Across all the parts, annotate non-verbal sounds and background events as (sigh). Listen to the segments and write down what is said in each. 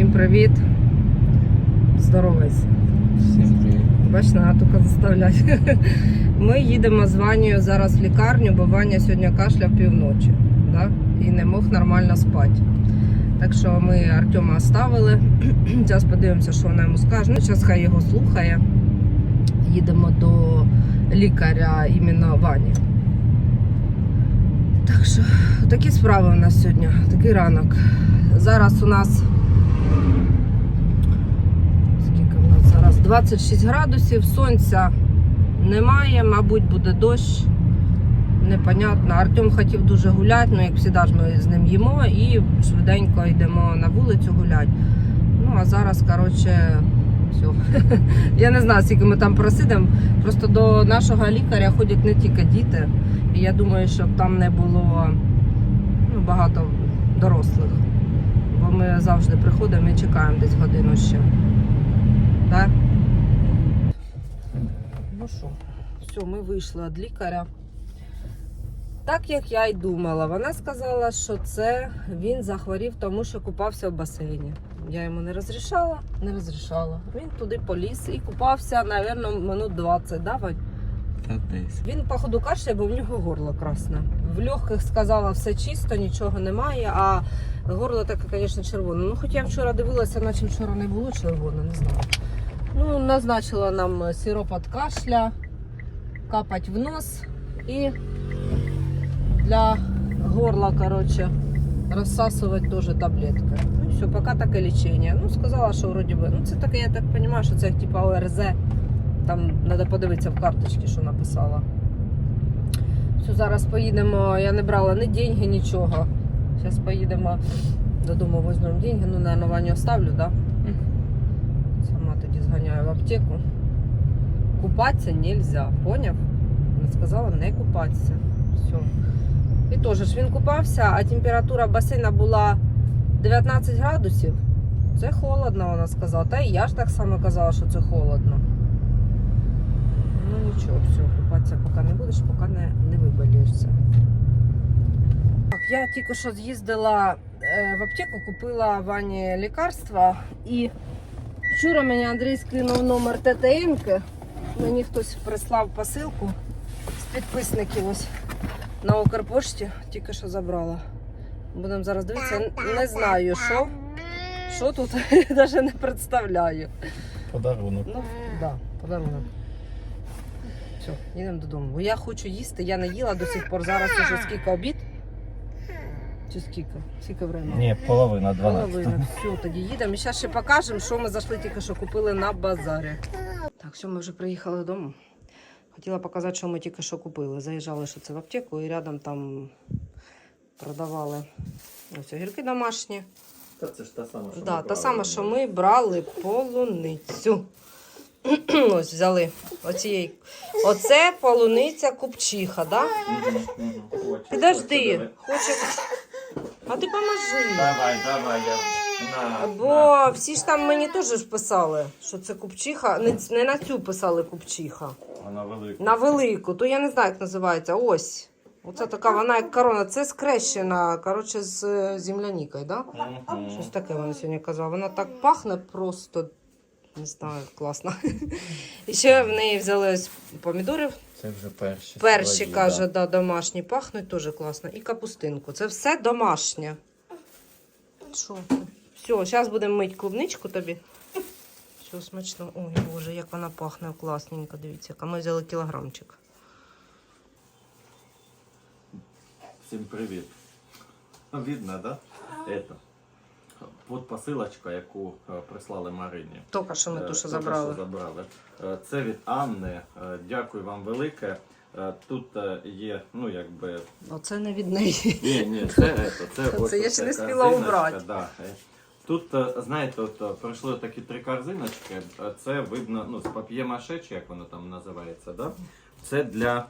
Всім привіт. Здоровайся. Всім привіт. Бач, треба тільки заставляти. (laughs) Ми їдемо з Ванею зараз в лікарню, бо Ваня сьогодні кашляв півночі. Да? І не мог нормально спати. Так що ми Артема оставили. (clears throat) Зараз подивимося, що вона йому скаже. Ну, зараз хай його слухає. Їдемо до лікаря іменно Вані. Так що такі справи у нас сьогодні, такий ранок. Зараз у нас скільки в нас зараз? 26 градусів, сонця немає, мабуть, буде дощ. Непонятно. Артем хотів дуже гуляти, ну як завжди ж ми з ним їмо і швиденько йдемо на вулицю гуляти. Ну а зараз, коротше, все. (laughs) Я не знаю, скільки ми там просидимо. Просто до нашого лікаря ходять не тільки діти. І я думаю, щоб там не було ну, багато дорослих. Бо ми завжди приходимо і чекаємо десь годину ще. Так? Ну що, все, ми вийшли від лікаря. Так як я й думала, вона сказала, що це він захворів, тому що купався в басейні. Я йому не розрішала, не розрішала. Він туди поліз і купався, мабуть, минут 20, да? Та десь. Він, походу, кашляє, бо в нього горло красне. В легких сказала все чисто, нічого немає, а горло таке, звісно, червоне. Ну, хоч я вчора дивилася, наче вчора не було червоне, не знаю. Ну, назначила нам сироп від кашля, капать в нос і для горла, коротше, розсасувати теж таблетки. Ну, все, поки таке лічення. Ну, сказала, що вроді би. Ну, це таке, я так розумію, що це типа ОРЗ. Там треба подивитися в карточці, що написала. Все, зараз поїдемо. Я не брала ні деньги, нічого. Зараз поїдемо додому, візьмемо деньги. Ну, наверное, Ваню оставлю, да? Сама тоді зганяю в аптеку. Купатися нельзя, поняв? Вона сказала не купатися. Все. І теж він купався, а температура басейна була 19 градусів. Це холодно, вона сказала. Та і я ж так само казала, що це холодно. Ну нічого, все, купатися поки не будеш, поки не, не виболієшся. Я тільки що з'їздила е, в аптеку, купила Вані лікарства і вчора мені Андрій скинув номер ТТН. Мені хтось прислав посилку з підписників ось на Укрпошті, тільки що забрала. Будемо зараз дивитися. Не знаю, що, що тут, (laughs) навіть не представляю. Подарунок. Ну, да, подарунок. Все, їдемо додому. Бо я хочу їсти, я не їла до сих пор. Зараз уже скільки обід? Чи скільки? Скільки времени? Ні, половина 12. Половина. Все, тоді їдемо. І зараз ще покажемо, що ми зайшли тільки що купили на базарі. Так, все, ми вже приїхали додому. Хотіла показати, що ми тільки що купили. Заїжджали, що це в аптеку, і рядом там продавали ось огірки домашні. Та це ж та сама, що Да, та сама, що ми брали полуницю. (clears throat) Ось взяли оцієї. Оце полуниця купчиха, да? Підожди, хоче. А ти поможи. Давай, давай, я. На, Бо всі ж там мені теж писали, що це купчиха. Не, не на цю писали купчиха. Вона велика. На велику, то я не знаю, як називається. Ось. Оце така, вона як корона. Це скрещена, коротше, з е, землянікою, да? Мгм. Щось таке вона сьогодні казала. Вона так пахне просто. Не знаю, класно. І ще в неї взяли ось помідори. Це вже перші. Перші, свої, каже, да. да, домашні пахнуть теж класно. І капустинку. Це все домашнє. Що? Все, зараз будемо мити клубничку тобі. Все смачно. Ой, Боже, як вона пахне класненько. Дивіться, яка ми взяли кілограмчик. Всім привіт. Ну, Видно, да? Это. От посилочка, яку е, прислали Марині. Тільки що ми Е, що забрали. забрали. Е, Це від Анни. Е, Дякую вам велике. Тут є, ну якби. Оце не від неї. Ні, ні, це, это, це, (laughs) Це я ще не спіла убрати. Да. Тут, знаєте, от пройшли такі три корзиночки. Це видно, ну, з пап'є-маше, чи як воно там називається, да? Це для.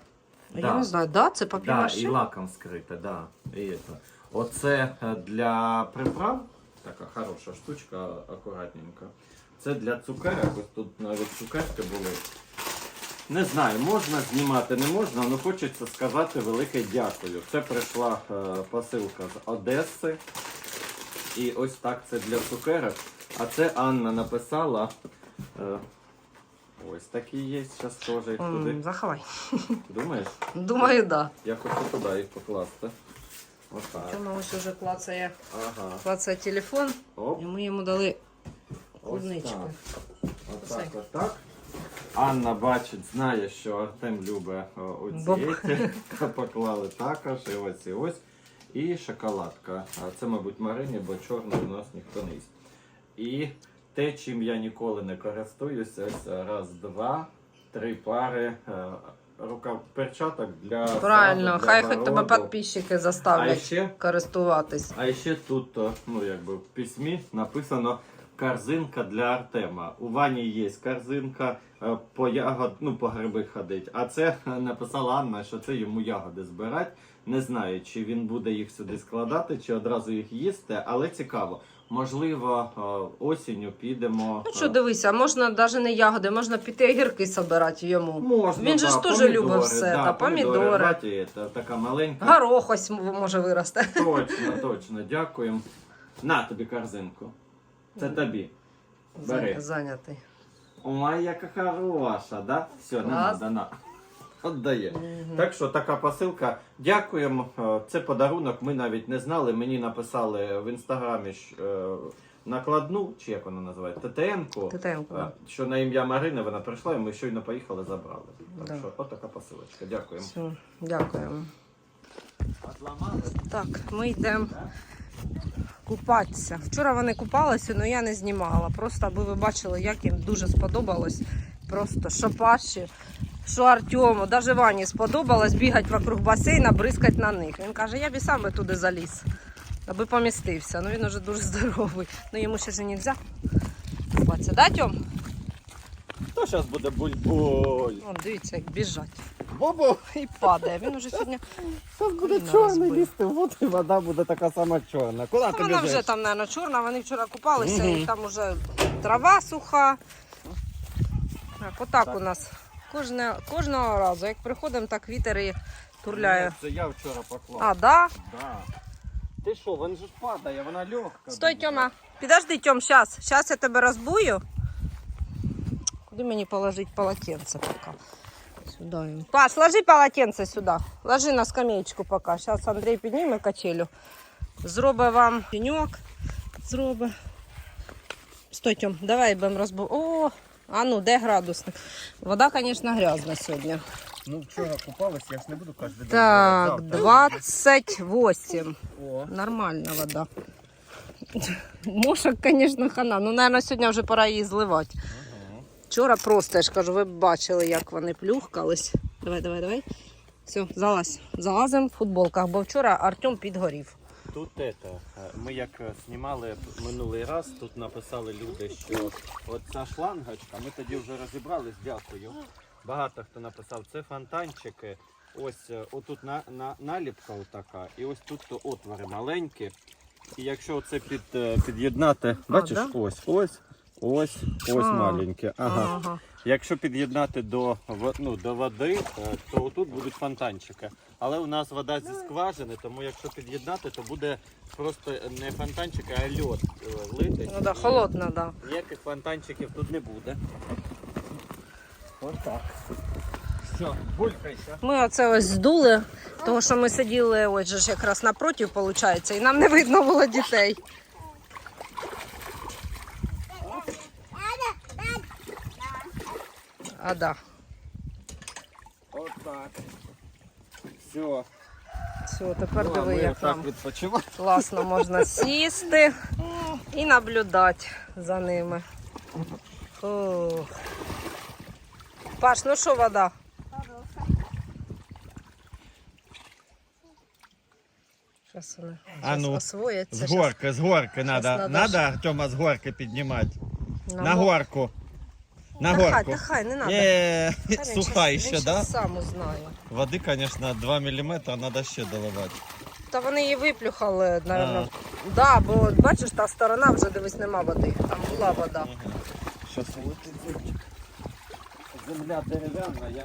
Я не знаю, да, це Да, папір-маше? і лаком скрите, да. І это. Оце для приправ, така хороша штучка, акуратненька. Це для цукерок, ось тут навіть цукерки були. Не знаю, можна знімати, не можна, але хочеться сказати велике дякую. Це прийшла е, посилка з Одеси. І ось так це для цукерок. А це Анна написала. Е, ось такі є, зараз теж їх туди. Заховай. Думаєш? Думаю, да. Я хочу туди їх покласти. Отак. Чому ось уже клацає, Ага. клацає телефон, Оп. і ми йому дали Ось клубничку. так. Отак, отак. Анна бачить, знає, що Артем любить оці (laughs) поклали також, і ось і ось. І шоколадка. А Це, мабуть, Марині, бо чорний у нас ніхто не їсть. І те, чим я ніколи не користуюся, ось раз, два, три пари е, рукав перчаток для Правильно, для хай хоч тебе підписчики А заставлять ще користуватись. а ще тут, е, ну якби в письмі написано корзинка для Артема. У Вані є корзинка е, по ягод, ну по гриби ходить. А це е, написала Анна, що це йому ягоди збирати. Не знаю, чи він буде їх сюди складати, чи одразу їх їсти, але цікаво. Можливо, е, осінню підемо. Ну е, що, дивися, можна навіть не ягоди, можна піти огірки собирати йому. Можна, Він же ж теж помідори, любить все, да, та помідори. Бачите, це така маленька. Горох ось може вирости. Точно, точно, дякуємо. На тобі корзинку. Це тобі. Бери. Зайнятий. Ой, яка хороша, да? Все, не надо, на. Отдає. Мгм. Так що така посилка. Дякуємо. Е, Це подарунок. Ми навіть не знали. Мені написали в інстаграмі е, накладну, чи як вона називається, ТТН-ку. Е, Що на ім'я Марини вона прийшла, і ми щойно поїхали, забрали. Так Да. що, от така посилочка. Дякуємо. Все, дякуємо. Так, ми йдемо купатися. Вчора вони купалися, але я не знімала. Просто аби ви бачили, як їм дуже сподобалось. Просто що Паші, що Артему, навіть Вані сподобалось бігати вокруг басейна, бризкати на них. Він каже, я б сам би туди заліз, аби помістився. Ну він уже дуже (laughs) здоровий. Ну йому ще ж не можна купатися. Да, Тьом? Хто зараз буде буль-буль? Дивіться, як біжать. Бобо! І падає. Він уже сьогодні. Зараз буде Коліна чорний розбив. лізти воду, і вода буде така сама чорна. Куди Та Вона вже там, мабуть, чорна, вони вчора купалися Мгм. і там вже трава суха. Так, отак Так. у нас. Кожне, кожного разу. Як приходимо, так вітер і турляє. Це я вчора поклав. А, да? Да. Ти що, він же ж падає, вона легка. Стой. Тьома. Підожди, Тьом, зараз. Зараз я тебе розбую. Куди мені положити полотенце поки? Сюди. йому. Паш, ложи полотенце сюди. Ложи на скамеечку поки. Зараз Андрій підніме качелю. Зробить вам пеньок. Зробить. Стой, Тьом, давай будемо розбу... О, а ну, де градусник? Вода, звісно, грязна сьогодні. Ну вчора купалась, я ж не буду кожен день. Так, Завтра. 28. О. Нормальна вода. Мошок, звісно, хана. Ну, мабуть, сьогодні вже пора її зливати. Вчора просто, я ж кажу, ви б бачили, як вони плюхкались. Давай, давай, давай. Все, залазь. Залазимо в футболках, бо вчора Артем підгорів. Тут это, е, ми як знімали минулий раз, тут написали люди, що от ця шлангочка, ми тоді вже розібрались, дякую. Багато хто написав, це фонтанчики. Ось е, отут на, на, наліпка отака, і ось тут то отвори маленькі. І якщо це під, е, під'єднати, бачиш, да? ось, ось, ось, ось А. маленьке. Ага. Якщо під'єднати до, ну, до води, е, то тут будуть фонтанчики. Але у нас вода зі скважини, тому якщо під'єднати, то буде просто не фонтанчики, а льод е, литись. Ну да, холодно, да. Ніяких фонтанчиків тут не буде. Ось так. Все, булькайся. Ми оце ось здули, тому що ми сиділи ось же ж якраз напроти, виходить, і нам не видно було дітей. А да. Ось так. Все. Все, тепер Ну, диви, як нам класно можна (laughs) сісти і наблюдати за ними. Фух. Паш, ну що вода? Зараз вони А ну, освояться. С горки, с горки надо. надо Надо, Артема с горки поднимать. щас На горку. На Та хай, горку. та хай, не надо. Е, Та Суха ще, він да? сам узнає. Води, конечно, 2 мм, надо ще доливати. Та вони її виплюхали, напевно. Да, бо бачиш, та сторона вже дивись, нема води. Там була вода. Щас летить зубчик. Земля дерев'яна, я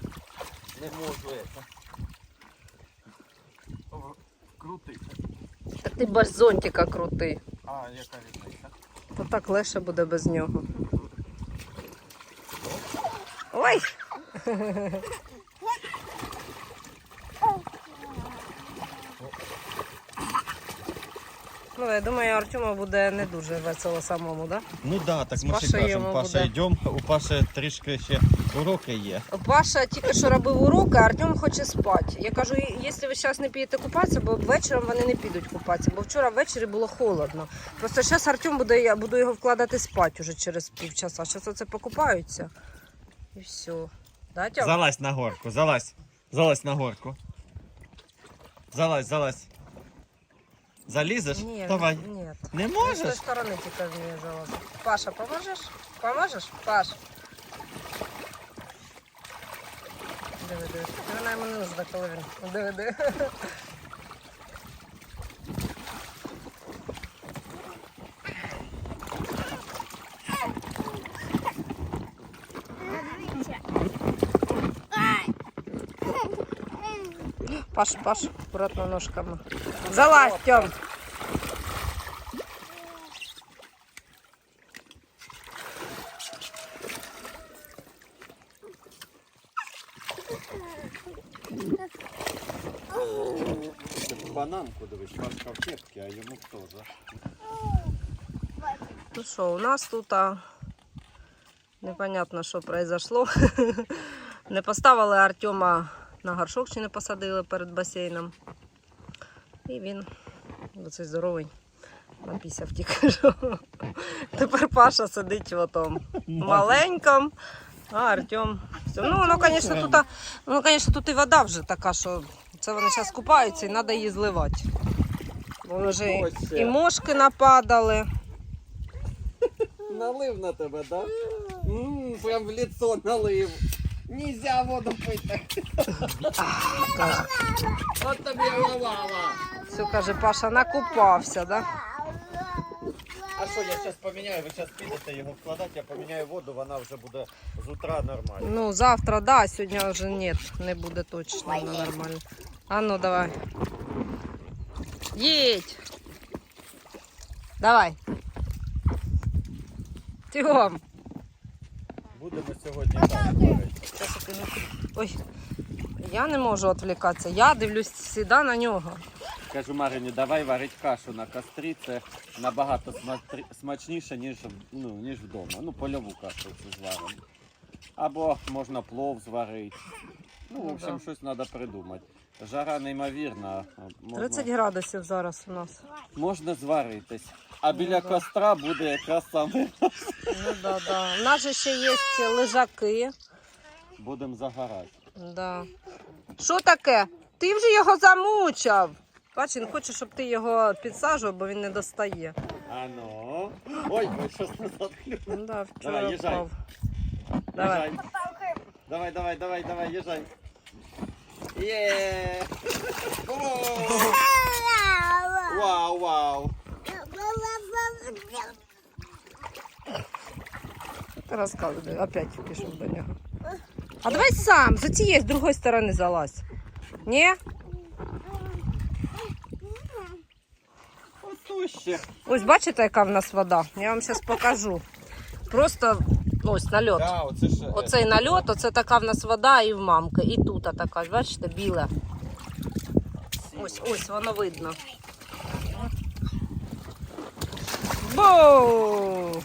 не можу это. Крутити. Та ти без зонтика крутий. А яка різниця? То так легше буде без нього. Ой! Ну, я думаю, Артему буде не дуже весело самому, так? Ну да, так З ми ще Пашею кажемо, йому Паша, буде. йдемо, у Паші трішки ще уроки є. Паша тільки що робив уроки, а Артем хоче спати. Я кажу, якщо ви зараз не підете купатися, бо вечором вони не підуть купатися, бо вчора ввечері було холодно. Просто зараз Артем буде, я буду його вкладати спати уже через півчаса. Зараз оце покупаються. І все. Да, Тьом? Залазь на горку, залазь. Залазь на горку. Залазь, залазь. Залізеш? Ні, Давай. Ні. Не З можеш? сторони тільки вміє залазити. Паша, поможеш? Поможеш? Паш. Диви, диви. Вона йому не нужна, коли він. Диви, диви. Паш, Паш, аккуратно ножками. Залазь, Тьом. Бананку дивись, Пашка в кепці, а йому теж. Ну що, у нас тут а, непонятно, що произошло. (laughs) Не поставили Артема на горшок, чи не посадили перед басейном. І він, оцей здоровий, напісяв тільки що. (laughs) Тепер Паша сидить в отому маленькому, а Артем. Ну, воно, звісно, тут, ну, звісно, тут і вода вже така, що це вони зараз купаються і треба її зливати. Бо вже і- і мошки нападали. Налив на тебе, да? Прям в лицо налив. Нельзя воду пити. Каже. От тобі голова. Все, каже, Паша накупався, да? А що, я зараз поміняю, ви зараз підете його вкладати, я поміняю воду, вона вже буде з утра нормально. Ну, завтра, да, сьогодні вже ні, не буде точно вона нормально. А ну давай. Їдь. Давай. Тігом. Будемо сьогодні так Ой, я не можу відвлікатися. Я дивлюсь всіда на нього. Кажу Марині, давай варить кашу на кострі, це набагато смачніше, ніж, ну, ніж вдома. Ну, польову кашу зваримо. Або можна плов зварити. Ну, в Ну, общем, да. щось треба придумати. Жара неймовірна. Можна, 30 градусів зараз у нас. можна зваритись. А біля да. костра буде якраз саме Ну да, да. У нас же ще є лежаки. Будемо загорати. Да. Що таке? Ти вже його замучав. Бач, він хоче, щоб ти його підсаджував, бо він не достає. А ну. Ой, ой, щось назад клюнуло. Ну да, вчора Давай, їжджай. впав. Давай. Їжджай. Давай, давай, давай, давай, їжджай. Є! О! Вау, вау! Ти розказуй, опять пішов до нього. А давай сам, з цієї, з другої сторони залазь. Ні? Отуще. Ось бачите, яка в нас вода? Я вам зараз покажу. Просто ось нальот. Да, оце ж. Оцей нальот, оце така в нас вода і в мамки. І тут така, бачите, біле. Ось, ось, воно видно. Бу!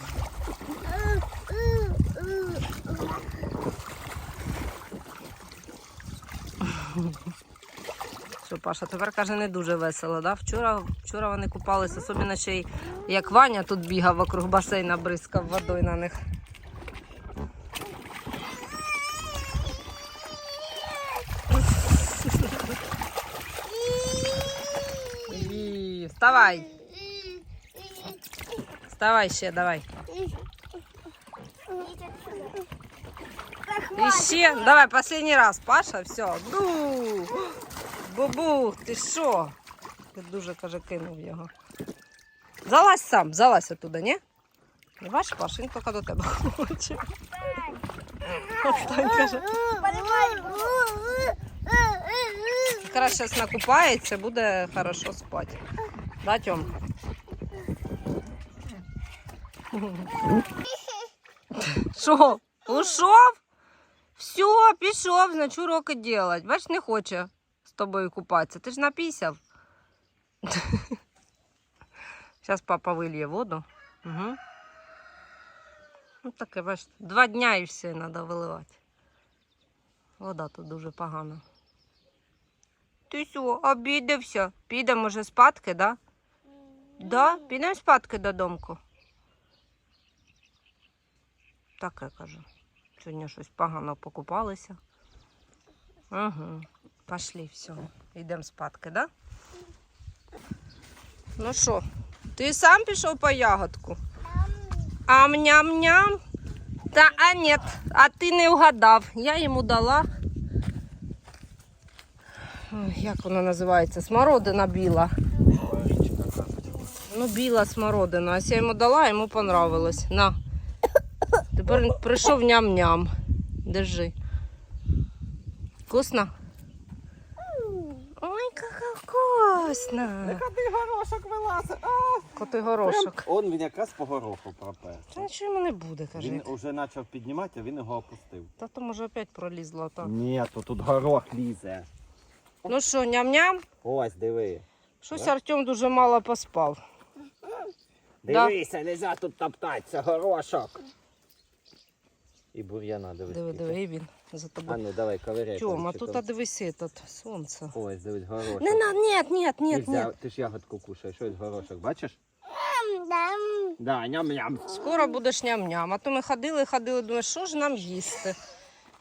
Паша, тепер каже, не дуже весело, да? Вчора, вчора вони купалися, особливо ще й як Ваня тут бігав вокруг басейна, бризкав водою на них. Вставай. Вставай ще, давай. І ще, давай, последний раз, Паша, все. Ду. Бубух, ти що? Ти дуже, каже, кинув його. Залазь сам, залазь оттуда, ні? Не бачиш, Паш, він тільки до тебе хоче. Отстань, каже. Якраз зараз накупається, буде хорошо спати. Да, Тьом? Що? Ушов? Все, пішов, значить уроки делать. Бач, не хоче тобою купатися. Ти ж напісяв. Зараз (laughs) папа вильє воду. Угу. Ну таке, бач, два дня і все треба виливати. Вода тут дуже погана. Ти що, обідався? Підемо вже спадки, да? Да? Підемо спадки додомку. Так я кажу. Сьогодні щось погано покупалися. Угу. Пошли, все. Йдемо спадки, да? Ну що, ти сам пішов по ягодку? Ам-ням-ням. Та а ні, а ти не вгадав. Я йому дала. Ой, Як вона називається? Смородина біла. Ну, біла смородина. Ось я йому дала, йому понравилось. На. Тепер прийшов ням-ням. Держи. Вкусно? Ой, яка вкусно. Ходи горошок вилазить. Коти горошок. Он він якраз по гороху пропер. Та нічого йому не буде, каже. Він вже почав піднімати, а він його опустив. Та то може опять пролізло так. Ні, то тут горох лізе. Ну що, ням-ням? Ось, диви. Щось Артем дуже мало поспав. Да. Дивися, нельзя тут топтатися, горошок. І бур'яна, дивись. Диви, диви, і він за А ну давай, ковиряй. Тьома, тут а дивись этот, сонце. Ось, дивись, горошок. Не на, ні, ні, ні, Нельзя, ні. Ти ж ягодку кушаєш, ось горошок, бачиш? Да, ням-ням. Скоро будеш ням-ням. А то ми ходили, ходили, думаємо, що ж нам їсти?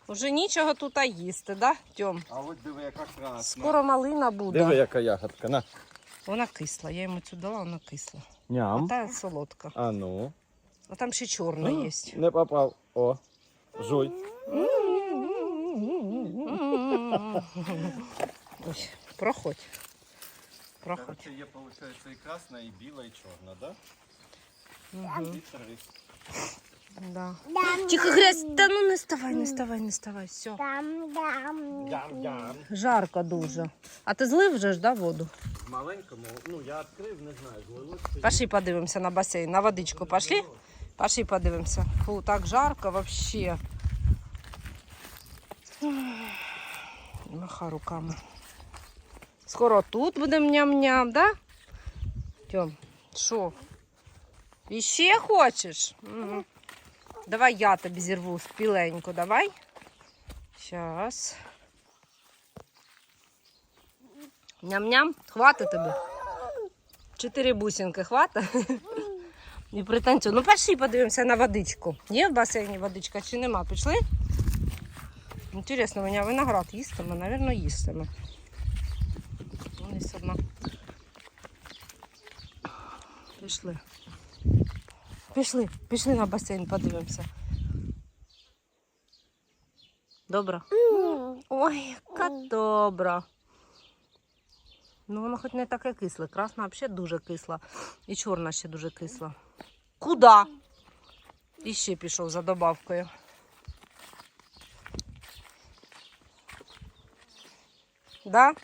Уже нічого тут а їсти, да, Тьом? А от диви, яка красна. Скоро малина буде. Диви, яка ягодка, на. Вона кисла, я йому цю дала, вона кисла. А Ням. та солодка. А ну. А там ще чорна є. Не попав. О. Жуй. Ой, проходь. Проходь. є, виходить, і красна, і біла, і чорна, да? Угу. Да. Тихо, грязь. Та ну не ставай, не ставай, не ставай. Все. Жарко дуже. А ти злив вже ж, да, воду? Маленькому, ну я відкрив, не знаю, злилось. чи ні. Пошли подивимося на басейн, на водичку пошли. Пошли подивимося. Фу, так жарко вообще. Маха руками. Скоро тут будемо ням-ням, да? Тьом, що? Іще хочеш? Угу. Давай я тобі зірву спіленьку, давай. Щас. Ням-ням, хватить тобі. Чотири бусинки хвата. (laughs) І пританцюй. Ну пішли подивимося на водичку. Є в басейні водичка чи нема? Пішли? Інтересно, мене виноград їстиме, напевно, їстиме. Ось одна. Пішли. Пішли, пішли на басейн, подивимося. Добре? Ой, яка добра. Ну, воно хоч не таке кисле. Красна взагалі дуже кисла. І чорна ще дуже кисла. Куда? І ще пішов за добавкою. Да?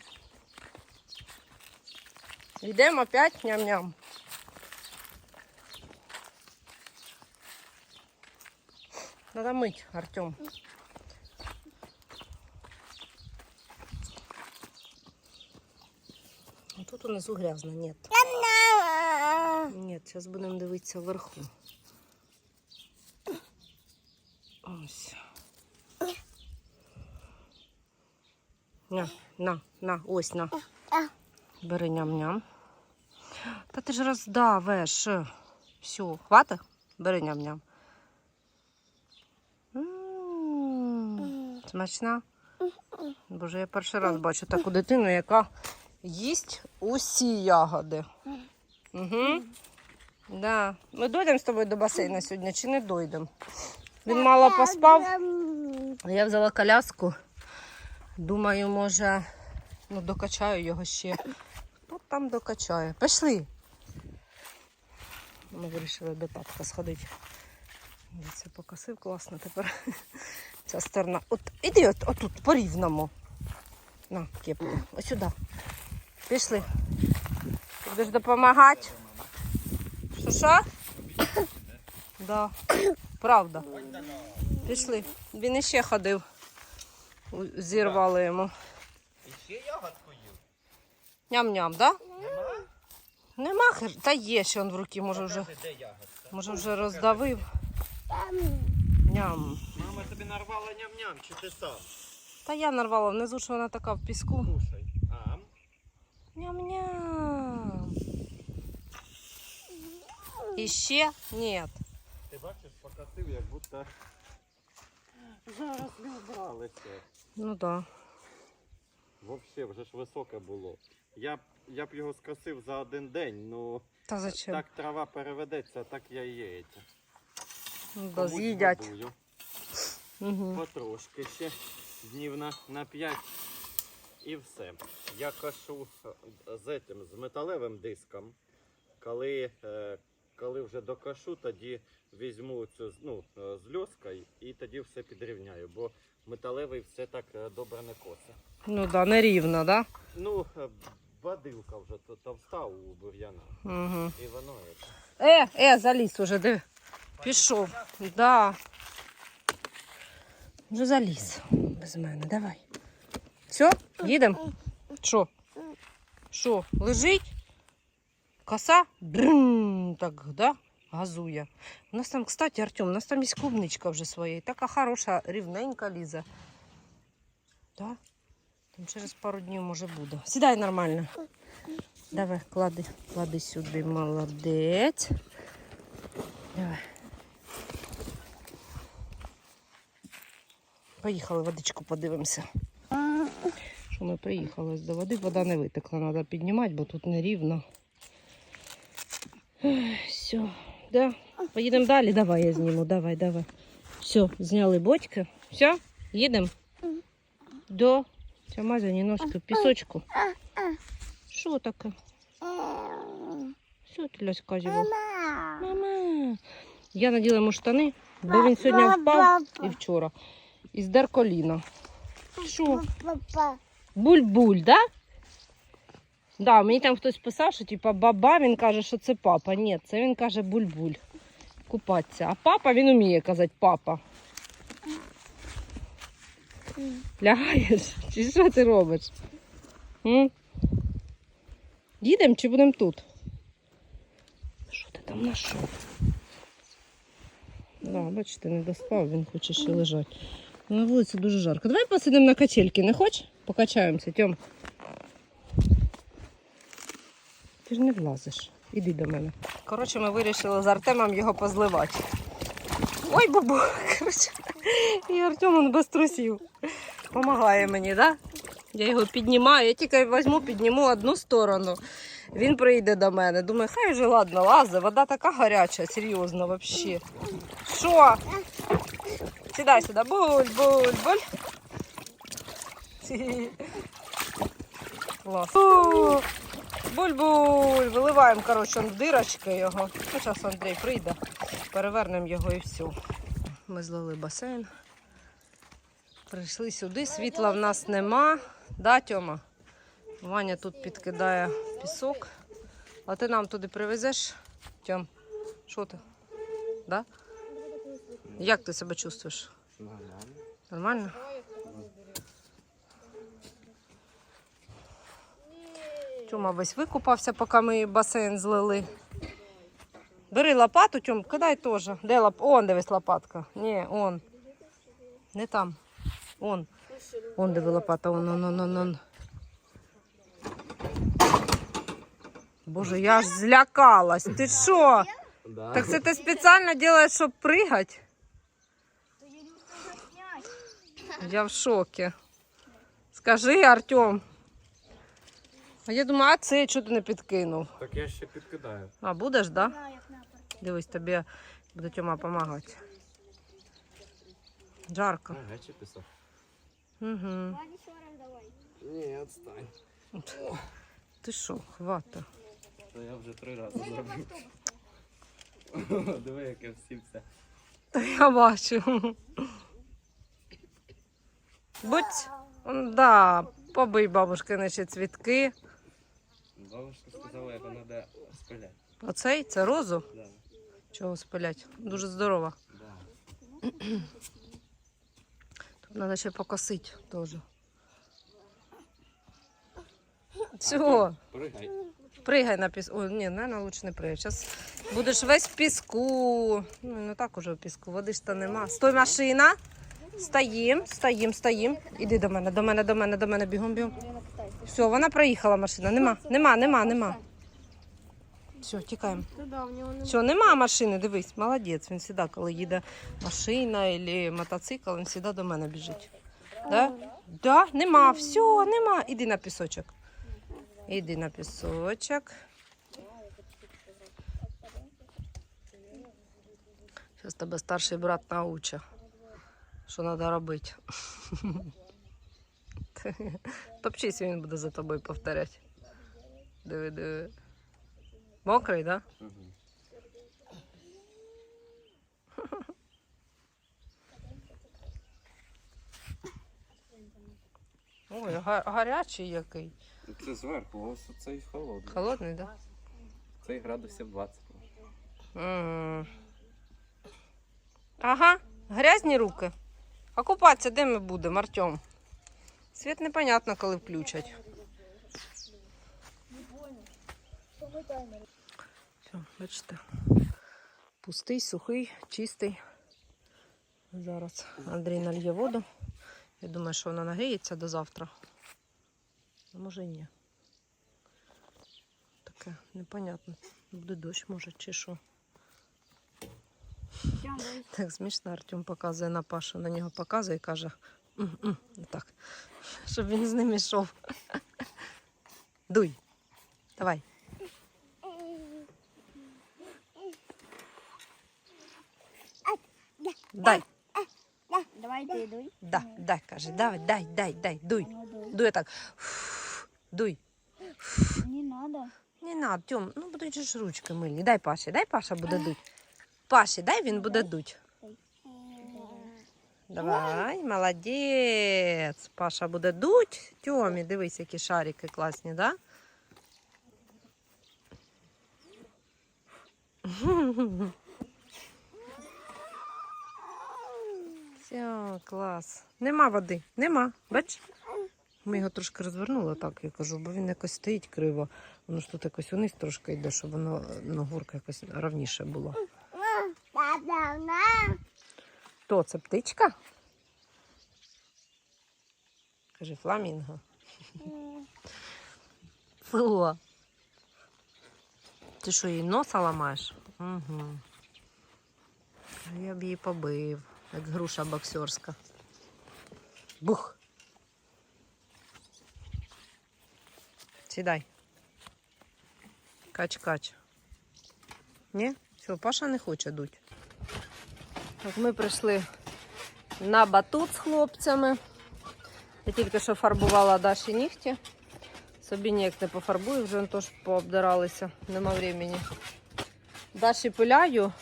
Йдемо опять ням-ням. Надо мыть, Артем. А тут унизу грязно, нет. Нет, сейчас будемо дивитися вверху. Ось. На, на, ось на. Бери ням-ням. Та ти ж роздавиш. Все, хватить? Бери ням-ням. Смачна? Боже, я перший раз бачу таку дитину, яка їсть усі ягоди. Угу. Да. Ми дойдемо з тобою до басейну сьогодні чи не дойдемо? Він мало поспав. Я взяла коляску. Думаю, може, ну, докачаю його ще. Хто там докачає? Пішли. Ми вирішили до татка сходити. Це покосив класно тепер. Ця сторона. От, іди от, отут, по рівному. На, кепку. Ось сюди. Пішли. Будеш допомагати? Що що? Да. Правда. Пішли. Він іще ходив. Зірвали йому. Ням-ням, да? Нема? Нема хер- Та є ще он в руки, може вже, Покажи, де ягодка. може вже роздавив. Ням. Мама тобі нарвала ням-ням, чи ти сам? Та я нарвала внизу, що вона така в піску. Кушай. А, Ням-ням. І ще? Ні. ти бачиш, покатив, як будто зараз не вбралися. Ну да. Вовсе вже ж високе було. Я б, я б його скосив за один день, ну Та зачем? так трава переведеться, так я і є. Ну, да, з'їдять. Угу. Потрошки ще днів на, на 5 і все. Я кашу з этим, з металевим диском. Коли, е, коли вже докашу, тоді візьму цю ну, е, з льоскою і тоді все підрівняю, бо металевий все так е, добре не косе. Ну да, нерівно, да? Ну, е, бадилка вже то- товста у бур'яна. Угу. І воно е, Е, е, заліз уже, диви. Пішов. Да. Вже заліз без мене. Давай. Все, їдемо? Що? Що, лежить? Коса? Брррм, так, да? Газує. У нас там, кстати, Артем, у нас там є клубничка вже своя. Така хороша, рівненька лізе. Да? Там через пару днів може буде. Сідай нормально. Давай, клади, клади сюди, молодець. Давай. Поїхали, водичку подивимося. Що ми приїхали до води, вода не витекла, треба піднімати, бо тут нерівно. Ой, Все, да? Поїдемо далі, давай я зніму, давай, давай. Все, зняли бочки. Все, їдемо до Тямазані ножки в пісочку. Що таке? Що ти Ляська зіла? Мама. Я наділа йому штани, бо він сьогодні впав і вчора. І здер коліно. Що? Буль-буль, да? Да, мені там хтось писав, що типа баба, він каже, що це папа. Ні, це він каже буль-буль. Купатися. А папа він вміє казати папа. Лягаєш? Чи що ти робиш? Їдемо чи будемо тут? Що ти там знайшов? Да, бачите, не доспав, він хоче ще лежати. На вулиці дуже жарко. Давай посидимо на качельки, не хочеш? Покачаємося, Тьом. Ти ж не влазиш. Іди до мене. Коротше, ми вирішили з Артемом його позливати. Ой, бабу! Коротше, і Артем він без трусів. Помагає мені? Да? Я його піднімаю, я тільки візьму, підніму одну сторону. Він прийде до мене. Думаю, хай вже ладно, лазе, вода така гаряча, серйозно, взагалі. Що? Сідай сюди. Буль, буль, буль. Клас. Буль-буль. Виливаємо, коротше, дирочки його. Ну, зараз Андрій прийде. Перевернемо його і все. Ми злили басейн. Прийшли сюди, світла в нас нема. Да, Тьома? Ваня тут підкидає пісок. А ти нам туди привезеш? Тьом, що ти? Да? Як ти себе чувствуєш? Нормально? Тьома весь викупався, поки ми басейн злили. Бери лопату, Тьом, кидай теж. Де лоп... Он дивись лопатка. Ні, он. Не там. Он. Он диви лопата, он, он, он, он, он. Боже, я ж злякалась. Ти що? Да. Так це ти спеціально робиш, щоб пригати? Я в шокі. Скажи, Артем. А я думаю, а це чого ти не підкинув? Так я ще підкидаю. А будеш, так? Да? Дивись, тобі буде Тьома допомагати. Жарко. Гарячий пісок. Угу. Ні, відстань. Ти що, хвата. То я вже три рази зробив. (laughs) Диви, як я всівся. Та я бачу. Будь, да, побий бабушки наші цвітки. Бабушка сказала, як вона де спиляти. Оцей це розу. Да. Чого спилять? Дуже здорова. Да. Тут треба ще покосити теж. Все, Пригай. пригай на піску. Ой, ні, наверное, лучше не пригай. Зараз будеш весь в піску. Ну, не так уже в піску, води ж то нема. Стой, машина. Стоїм, стоїм, стоїм. Іди до мене, до мене, до мене, до мене, бігом, бігом. Все, вона проїхала машина. Нема, нема, нема, нема. Все, тікаємо. Все, нема машини, дивись, молодець. Він завжди, коли їде машина або мотоцикл, він завжди до мене біжить. Да? Да, нема, все, нема. Іди на пісочок. Іди на пісочок. Зараз тебе старший брат научить, що треба робити. (laughs) Топчись, він буде за тобою повторяти. Диви, диви. Мокрий, так? Да? Угу. Ой, га- гарячий який. Це зверху, ось оцей холодний. Холодний, так? Да? Цей градусів 20. М. Ага, грязні руки. А купатися де ми будемо, Артем? Світ непонятно, коли включать. Все, бачите. Пустий, сухий, чистий. Зараз Андрій нальє воду. Я думаю, що вона нагріється до завтра. А може і ні. Таке непонятно. Буде дощ, може, чи що. Так смішно Артем показує на Пашу, на нього показує і каже, так, щоб він з ним йшов. Дуй. Давай. Дай, Давай ти дуй. да, дай, каже, давай, дай, дай, дай, дуй. Ну, дуй. Дуй так. Дуй. Не надо. Не надо, Тьом, ну будуть же ж ручки мильні. Дай Паші, дай Паша буде дуть. Паші, дай він буде дуть. Давай, молодець. Паша буде дуть. Тьомі, дивись, які шарики класні, да? (laughs) Все, клас. Нема води, нема. Бач? Ми його трошки розвернули, так я кажу, бо він якось стоїть криво. Воно ж тут якось униз трошки йде, щоб воно ну, горка якось равніше було. То це птичка? Каже, фламінго. Фу. Ти що, їй носа ламаєш? Угу. Я б її побив, як груша боксерська. Бух. Сідай. Кач-кач. Ні? Все, Паша не хоче дуть. Так, ми прийшли на батут з хлопцями. Я тільки що фарбувала Даші нігті. Собі ніяк не пофарбую, вже теж пообдиралися, нема времени. Даші пиляю,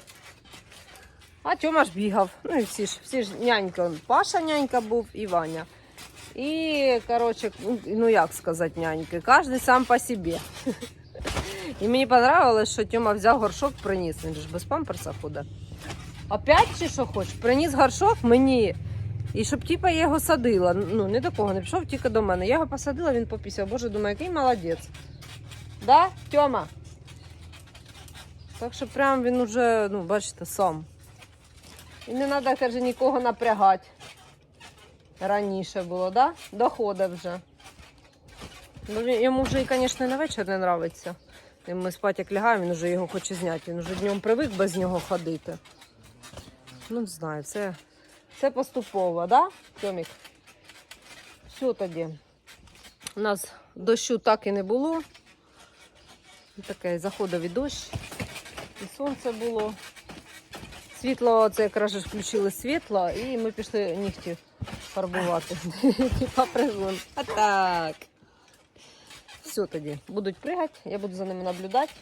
а Тьома ж бігав. Ну і всі ж, всі ж нянька. Паша нянька був і Ваня. І, коротше, ну, ну як сказати, няньки, кожен сам по собі. (laughs) І мені понравилось, що Тьома взяв горшок, приніс. Він ж без памперса ходить. Опять чи що хочеш? Приніс горшок мені. І щоб типа я його садила. Ну, не до кого не пішов, тільки до мене. Я його посадила, він попісяв. Боже, думаю, який молодець. Да, Тьома? Так що прям він уже, ну, бачите, сам. І не треба, каже, нікого напрягати. Раніше було, да? Доходить вже. Ну, йому вже, і, звісно, на вечір не подобається. Ми спати як лягаємо, він вже його хоче зняти. Він вже днем привик без нього ходити. Ну, не знаю, це, це поступово, да, Тьомік? Все тоді. У нас дощу так і не було. Таке заходив і дощ, і сонце було. Світло, це якраз включили світло, і ми пішли нігті фарбувати. (laughs) Типа. А так. Все тоді. Будуть пригати, я буду за ними наблюдати.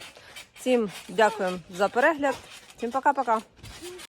Всім дякуємо за перегляд. Всім пока-пока.